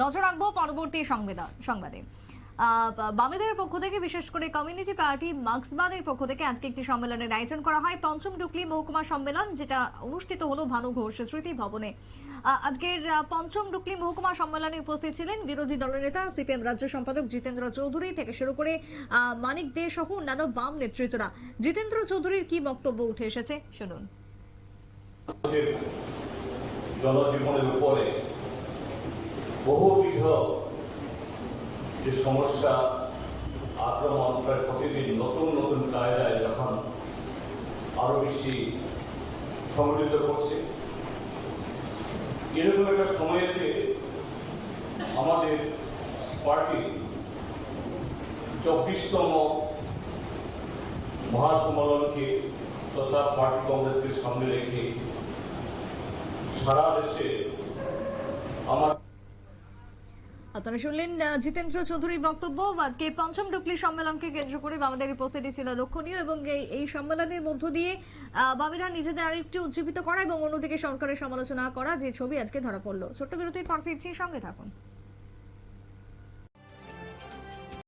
নজর রাখব পরবর্তী সংবাদে বামেদের পক্ষ থেকে, বিশেষ করে কমিউনিটি পার্টি মার্ক্সবাদের পক্ষ থেকে, আজকে একটি সম্মেলনের আয়োজন করা হয়। পঞ্চম ডুকলি মহকুমা সম্মেলন, যেটা অনুষ্ঠিত হলো ভানু ঘোষ স্মৃতি ভবনে। আজকের পঞ্চম ডুকলি মহকুমা সম্মেলনে উপস্থিত ছিলেন বিরোধী দলনেতা সিপিএম রাজ্য সম্পাদক জিতেন্দ্র চৌধুরী থেকে শুরু করে মানিক দে সহ অন্যান্য বাম নেতৃত্বরা। জিতেন্দ্র চৌধুরীর কি বক্তব্য উঠে এসেছে? শুনুন। জনজীবনের উপরে বহুবিধ যে সমস্যা, আক্রমণ প্রায় প্রতিদিন নতুন নতুন কায়দায় যখন আরও বেশি সংগঠিত করছে, এরকম একটা সময়েতে আমাদের পার্টি চব্বিশতম মহাসম্মেলনকে তথা পার্টি কংগ্রেসকে সামনে রেখে সারা দেশে আমার আপনারা শুনলেন জিতেন্দ্র চৌধুরীর বক্তব্য। আজকে পঞ্চম ডুকলি সম্মেলনকে কেন্দ্র করে বামেদের উপস্থিতি ছিল লক্ষণীয় এবং এই- সম্মেলনের মধ্য দিয়ে বামেরা নিজেদের আরেকটু উজ্জীবিত করা এবং অন্যদিকে সরকারের সমালোচনা করা যে ছবি আজকে ধরা পড়ল। ছোট্ট বিরতির পর ফিরছি, সঙ্গে থাকুন।